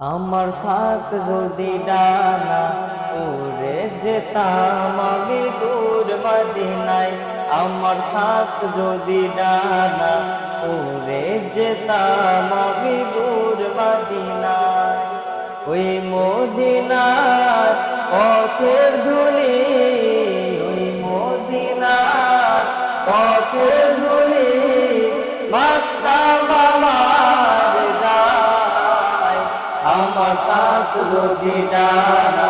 আমার থাক যদি ডানা উড়ে যেতাম আমি দূর মদিনায়, আমার থাক যদি ডানা উড়ে যেতাম আমি দূর মদিনায়। ওই মদিনার পথের ধুলি, ওই মদিনার পথের যদি ডানা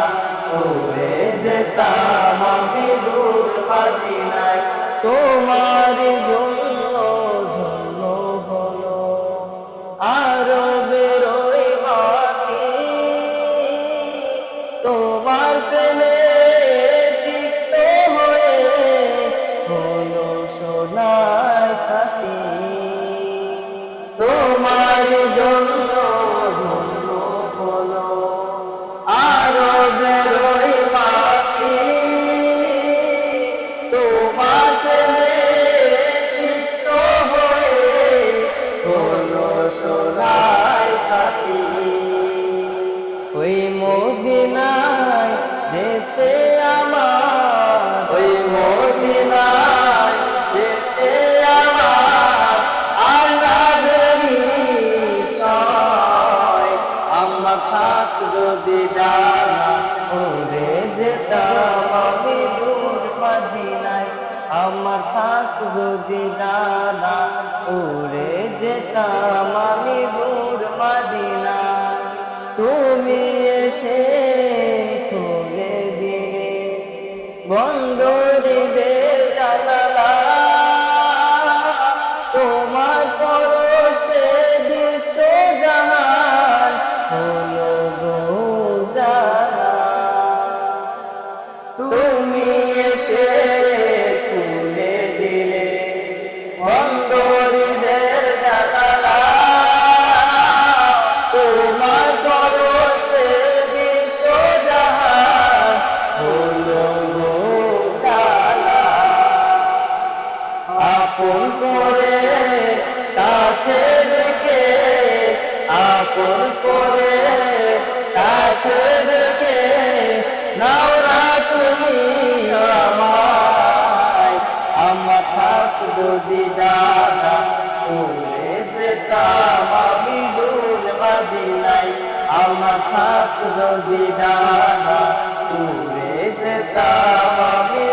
আমার থাক যদি ডানা উড়ে যেতাম আমি দূর তুমি এসে খুলে দিলে বন্দরে আপন করে কাছে রেখে নাও তুমি আমায়। আমার থাক যদি ডানা উড়ে যেতাম আমি দূর মদিনায় আমার থাক যদি ডানা উড়ে যেতাম আমি